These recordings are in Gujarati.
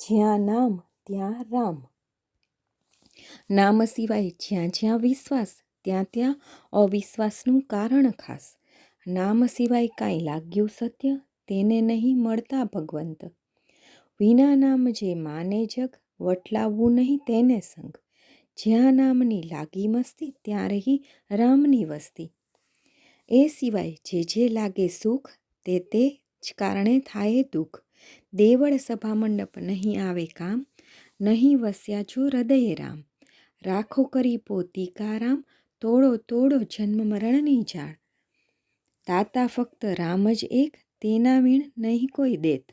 જ્યાં નામ, ત્યાં રામ. નામ સિવાય જ્યાં જ્યાં વિશ્વાસ, ત્યાં ત્યાં અવિશ્વાસનું કારણ ખાસ. નામ સિવાય કાંઈ લાગ્યું સત્ય, તેને નહીં મળતા ભગવંત. વિના નામ જે માને જગ, વટલાવવું નહીં તેને સંગ. જ્યાં નામની લાગી મસ્તી, ત્યાં રહી રામની વસ્તી. એ સિવાય જે જે લાગે સુખ, તે તે જ કારણે થાય દુઃખ. દેવળ સભા મંડપ નહીં આવે કામ, નહીં વસ્યા છો હૃદયે રામ. રાખો કરી પોતિકા રામ તોડો તોડો જન્મ મરણની જાળ. દાતા ફક્ત રામ જ એક, તેના વીણ નહીં કોઈ દેત.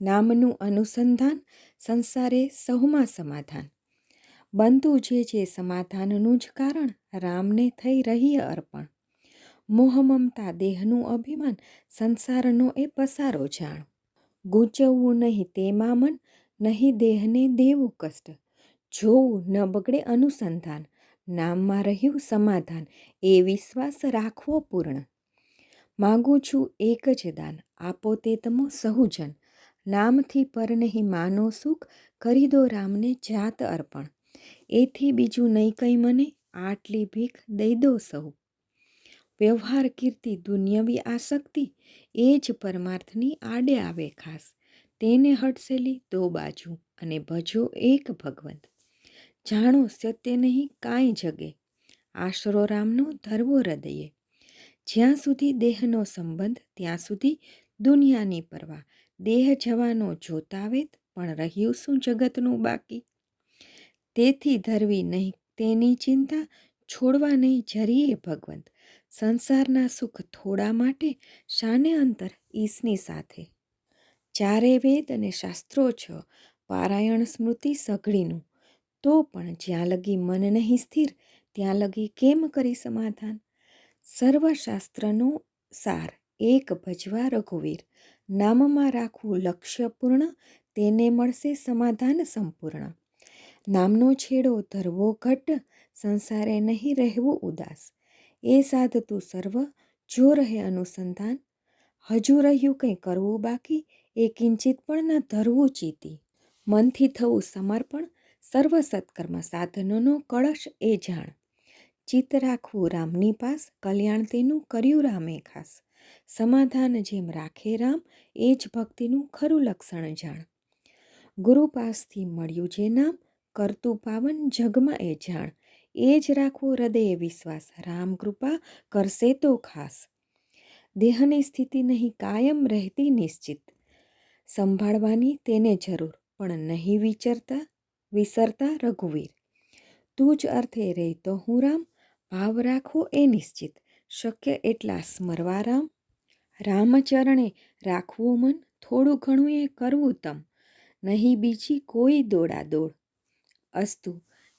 નામનું અનુસંધાન, સંસારે સહુમાં સમાધાન. બનતું જે જે સમાધાનનું જ કારણ, રામને થઈ રહી અર્પણ. મોહ મમતા દેહનું અભિમાન, સંસારનો એ પસારો જાણ. ગૂંચવવું નહીં, તેમાં મન નહીં, દેહને દેવું કષ્ટ. જોવું ન બગડે અનુસંધાન, નામમાં રહ્યું સમાધાન, એ વિશ્વાસ રાખવો પૂર્ણ. માગું છું એક જ દાન, આપો તે તમો સહુજન. નામથી પર નહીં, માનો સુખ, કરી દો રામને જાત અર્પણ. એથી બીજું નહીં કંઈ મને, આટલી ભીખ દઈ દો સહુ. વ્યવહાર કીર્તિ, દુનિયાવી આસક્તિ, એ જ પરમાર્થની આડે આવે ખાસ. તેને હટસેલી દો બાજુ અને ભજો એક ભગવંત. જાણો સત્ય નહીં કાંઈ જગે. આશરો રામનો ધરવો હૃદયે. જ્યાં સુધી દેહનો સંબંધ, ત્યાં સુધી દુનિયાની પરવા. દેહ જવાનો જોતાવેત, પણ રહ્યું શું જગતનું બાકી? તેથી ધરવી નહીં, તેની ચિંતા છોડવા નહીં જરીએ ભગવંત. સંસારના સુખ થોડા માટે શાને અંતર ઈશની સાથે? ચારે વેદ અને શાસ્ત્રો છ, પારાયણ સ્મૃતિ સઘળીનું, તો પણ જ્યાં લગી મન નહીં સ્થિર, ત્યાં લગી કેમ કરી સમાધાન? સર્વશાસ્ત્રનો સાર એક ભજવા રઘુવીર, નામમાં રાખવું લક્ષ્ય પૂર્ણ તેને મળશે સમાધાન સંપૂર્ણ. નામનો છેડો ધરવો ઘટ, સંસારે નહીં રહેવું ઉદાસ. એ સાધતું સર્વ જો રહે અનુસંધાન. હજુ રહ્યું કંઈ કરવું બાકી? એ કિંચિત પણ ન ધરવું ચીતી. મનથી થવું સમર્પણ, સર્વ સત્કર્મ સાધનોનો કળશ એ જાણ. ચિત્ત રાખવું રામની પાસ, કલ્યાણ તેનું કર્યું રામે ખાસ. સમાધાન જેમ રાખે રામ, એ જ ભક્તિનું ખરું લક્ષણ જાણ. ગુરુ પાસથી મળ્યું જે નામ, કરતું પાવન જગમાં એ જાણ. એ જ રાખવો હૃદયે વિશ્વાસ. રામ કૃપા કરશે તો ખાસ. દેહની સ્થિતિ નહીં, કાયમ રહેતી નિશ્ચિત. સંભાળવાની તેને જરૂર, પણ નહીં વિચરતા, વિસરતા રઘુવીર. તું જ અર્થે રહેતો હું રામ, ભાવ રાખવો એ નિશ્ચિત. શક્ય એટલા સ્મરવા રામ. રામચરણે રાખવું મન, થોડું ઘણું એ કરવું તમ. નહીં બીજી કોઈ દોડા દોડ અસ્તુ